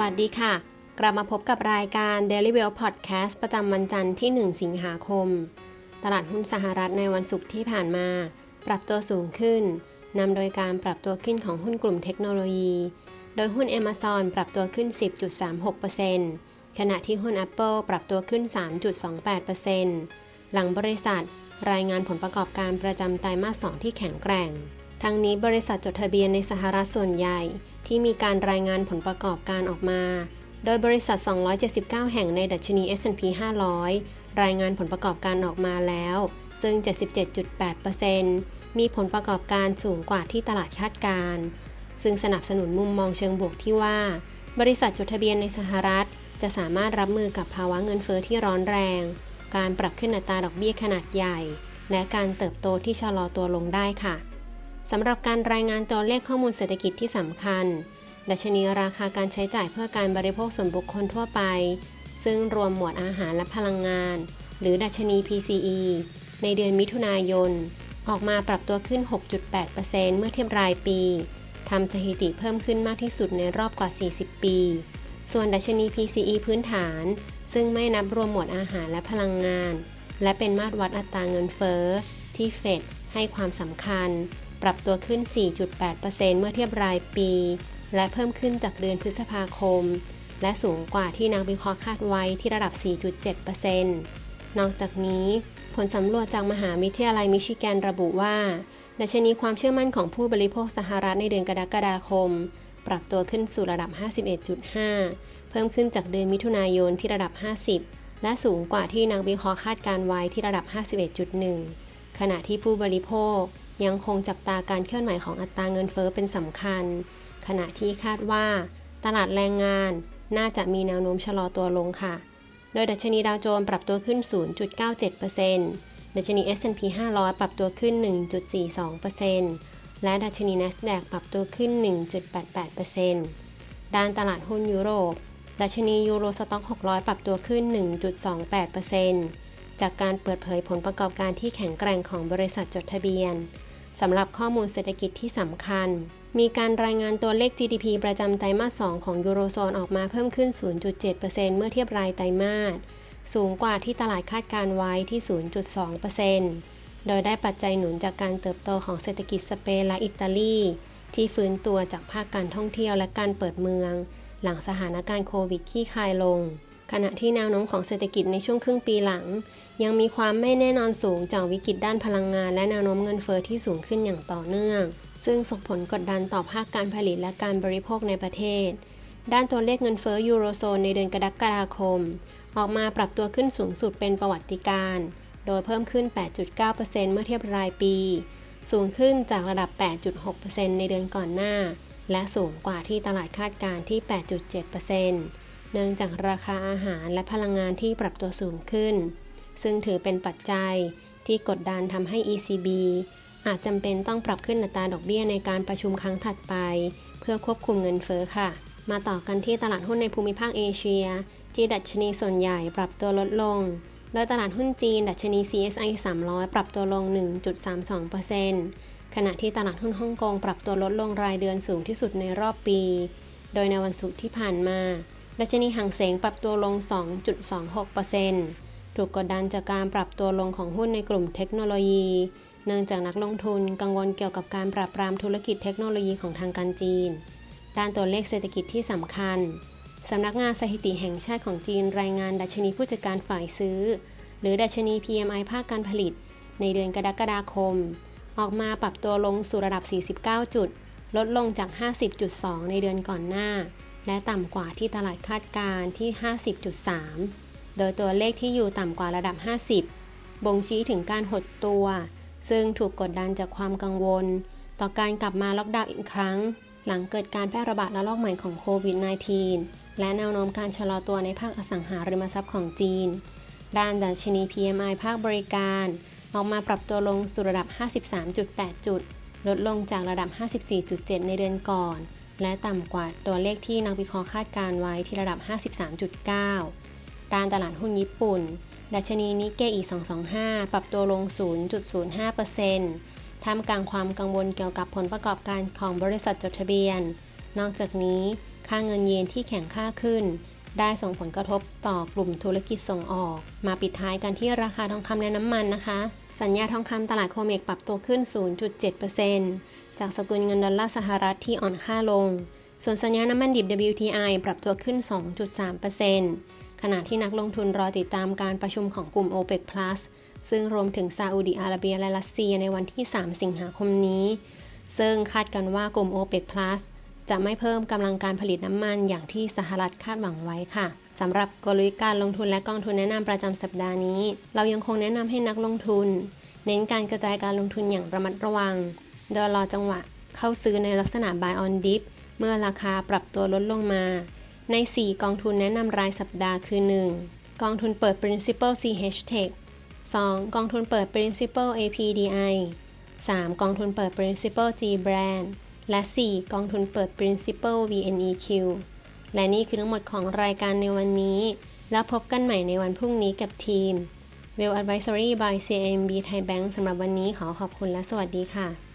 วัสดีค่ะ กลับมาพบกับรายการ Daily Well Podcast ประจำวันจันทร์ที่ 1 สิงหาคม ตลาดหุ้นสหรัฐในวันศุกร์ที่ผ่านมา ปรับตัวสูงขึ้น นำโดยการปรับตัวขึ้นของหุ้นกลุ่มเทคโนโลยี โดยหุ้น Amazon ปรับตัวขึ้น 10.36%ขณะที่หุ้น Apple ปรับตัวขึ้น 3.28%หลังบริษัท รายงานผลประกอบการประจำไตรมาส 2 ที่แข็งแกร่ง ทั้งนี้บริษัทจดทะเบียนในสหรัฐส่วนใหญ่ที่มีการรายงานผลประกอบการออกมา โดยบริษัท 279 แห่งในดัชนี S&P 500 รายงานผลประกอบการออกมาแล้ว ซึ่ง 77.8%มีผลประกอบการสูงกว่าที่ตลาดคาดการณ์ซึ่งสนับสนุนมุมมองเชิงบวกที่ว่า บริษัทจดทะเบียนในสหรัฐ จะสามารถรับมือกับภาวะเงินเฟอ้อที่ร้อนแรง การปรับขึ้นอัตราดอกเบี้ยขนาดใหญ่ และการเติบโตที่ชะลอตัวลงได้ค่ะ สำหรับการรายงานตัวเลขข้อมูลเศรษฐกิจที่สำคัญ ดัชนีราคาการใช้จ่ายเพื่อการบริโภคส่วนบุคคลทั่วไป ซึ่งรวมหมวดอาหารและพลังงาน หรือดัชนี PCE ในเดือนมิถุนายน ออกมาปรับตัวขึ้น 6.8%เมื่อเทียบรายปีทำสถิติเพิ่มขึ้นมากที่สุดในรอบกว่า 40 ปี ส่วนดัชนี PCE พื้นฐาน ซึ่งไม่นับรวมหมวดอาหารและพลังงาน และเป็นมาตรวัดอัตราเงินเฟ้อที่เฟดให้ความสำคัญ ปรับตัวขึ้น 4.8%เมื่อเทียบรายปี และเพิ่มขึ้นจากเดือนพฤษภาคม และสูงกว่าที่นักวิเคราะห์คาดไว้ที่ระดับ 4.7%นอกจากนี้ ผลสำรวจจากมหาวิทยาลัยมิชิแกนระบุว่าดัชนีความเชื่อมั่นของผู้บริโภคสหรัฐในเดือนกรกฎาคม ปรับตัวขึ้นสู่ระดับ 51.5 เพิ่มขึ้นจากเดือนมิถุนายนที่ระดับ 50 และสูงกว่าที่นักวิเคราะห์คาดการไว้ที่ระดับ 51.1 ขณะที่ผู้บริโภค ยังคงจับตาการเคลื่อนไหวของอัตราเงินเฟอ้อเป็นสำคัญ ขณะที่คาดว่า ตลาดแรงงานน่าจะมีแนวโน้มชะลอตัวลงค่ะ โดยดัชนีดาวโจนส์ปรับตัวขึ้น 0.97%ดัชนี S&P 500 ปรับตัวขึ้น 1.42%และดัชนี NASDAQ ปรับตัวขึ้น 1.88%ด้านตลาดหุ้นยุโรป ดัชนียูโรสต็อก 600 ปรับตัวขึ้น 1.28%จากการเปิดเผยผลประกอบการที่แข็งแกร่งของบริษัทจดทะเบียน สำหรับข้อมูลเศรษฐกิจที่สำคัญ มีการรายงานตัวเลข GDP ประจำไตรมาส 2 ของยูโรโซนออกมาเพิ่มขึ้น 0.7%เมื่อเทียบรายไตรมาส สูงกว่าที่ตลาดคาดการไว้ที่ 0.2%โดยได้ปัจจัยหนุนจากการเติบโตของเศรษฐกิจสเปนและอิตาลี ที่ฟื้นตัวจากภาคการท่องเที่ยวและการเปิดเมือง หลังสถานการณ์โควิดขี้คายลง ขณะที่แนวโน้มของเศรษฐกิจในช่วงครึ่งปีหลัง ยังมีความไม่แน่นอนสูงจากวิกฤตด้านพลังงาน และแนวโน้มเงินเฟอ้อที่สูงขึ้นอย่างต่อเนื่อง ซึ่งส่งผลกดดันต่อภาคการผลิตและการบริโภคในประเทศ ด้านตัวเลขเงินเฟอ้อยูโรโซนในเดือนกรกฎาคม ออกมาปรับตัวขึ้นสูงสุดเป็นประวัติการณ์โดยเพิ่มขึ้น 8.9%เมื่อเทียบรายปี สูงขึ้นจากระดับ 8.6%ในเดือนก่อนหน้า และสูงกว่าที่ตลาดคาดการณ์ที่ 8.7% เนื่องจากราคาอาหารและพลังงานที่ปรับตัวสูงขึ้น ซึ่งถือเป็นปัจจัยที่กดดันทำให้ ECB อาจจำเป็นต้องปรับขึ้นอัตราดอกเบี้ยในการประชุมครั้งถัดไป เพื่อควบคุมเงินเฟ้อค่ะ มาต่อกันที่ตลาดหุ้นในภูมิภาคเอเชีย ที่ดัชนีส่วนใหญ่ปรับตัวลดลง โดยตลาดหุ้นจีน ดัชนี CSI 300 ปรับตัวลง 1.32%ขณะที่ตลาดหุ้นฮ่องกงปรับตัวลดลงรายเดือนสูงที่สุดในรอบปี โดยในวันศุกร์ที่ผ่านมา ดัชนีหังเสงปรับตัวลง 2.26%ถูกกดดันจากการปรับตัวลงของหุ้นในกลุ่มเทคโนโลยี เนื่องจากนักลงทุนกังวลเกี่ยวกับการปราบปรามธุรกิจเทคโนโลยีของทางการจีน ด้านตัวเลขเศรษฐกิจที่สำคัญ สำนักงานสถิติแห่งชาติของจีนรายงานดัชนีผู้จัดการฝ่ายซื้อ หรือดัชนี PMI ภาคการผลิต ในเดือนกรกฎาคม ออกมาปรับตัวลงสู่ระดับ 49 จุด ลดลงจาก 50.2 ในเดือนก่อนหน้า และต่ำกว่าที่ตลาดคาดการณ์ที่ 50.3 โดยตัวเลขที่อยู่ต่ำกว่าระดับ 50 บ่งชี้ถึงการหดตัว ซึ่งถูกกดดันจากความกังวล ต่อการกลับมาล็อกดาวน์อีกครั้ง หลังเกิดการแพร่ระบาดระลอกใหม่ของโควิด -19 และแนวโน้มการชะลอตัวในภาคอสังหาริมทรัพย์ของจีน ด้านดัชนี PMI ภาคบริการ ออกมาปรับตัวลงสู่ระดับ 53.8 จุด ลดลงจากระดับ 54.7 ในเดือนก่อน และต่ำกว่าตัวเลขที่นักวิเคราะห์คาดการไว้ที่ระดับ 53.9 ด้านตลาดหุ้นญี่ปุ่น ดัชนีนิเกอี 225 ปรับตัวลง 0.05%ท่ามกลางความกังวลเกี่ยวกับผลประกอบการของบริษัทจดทะเบียน นอกจากนี้ ค่าเงินเยนที่แข็งค่าขึ้น ได้ส่งผลกระทบต่อกลุ่มธุรกิจส่งออก มาปิดท้ายกันที่ราคาทองคำและน้ำมันนะคะ สัญญาทองคำตลาดโคเมกปรับตัวขึ้น 0.7% จากสกุลเงินดอลลาร์สหรัฐที่อ่อนค่าลง ส่วนสัญญาน้ำมันดิบ WTI ปรับตัวขึ้น 2.3%ขณะที่นักลงทุนรอติดตามการประชุมของกลุ่ม OPEC Plus ซึ่งรวมถึงซาอุดิอาระเบียและรัสเซียในวันที่ 3 สิงหาคมนี้ ซึ่งคาดกันว่ากลุ่ม OPEC Plus จะไม่เพิ่มกำลังการผลิตน้ำมันอย่างที่สหรัฐคาดหวังไว้ค่ะสำหรับกลยุทธ์การลงทุนและกองทุนแนะนำประจำสัปดาห์นี้ เรายังคงแนะนำให้นักลงทุน เน้นการกระจายการลงทุนอย่างระมัดระวัง โดยรอจังหวะเข้าซื้อในลักษณะ buy on dip เมื่อราคาปรับตัวลดลงมา ใน 4 กองทุนแนะนำรายสัปดาห์คือ 1. กองทุนเปิด principal CH Tech 2. กองทุนเปิด principal APDI 3. กองทุนเปิด principal G Brand และ 4. กองทุนเปิด principal VNEQ และนี่คือทั้งหมดของรายการในวันนี้ แล้วพบกันใหม่ในวันพรุ่งนี้กับทีม Well Advisory by CMB Thai Bank สำหรับวันนี้ขอขอบคุณและสวัสดีค่ะ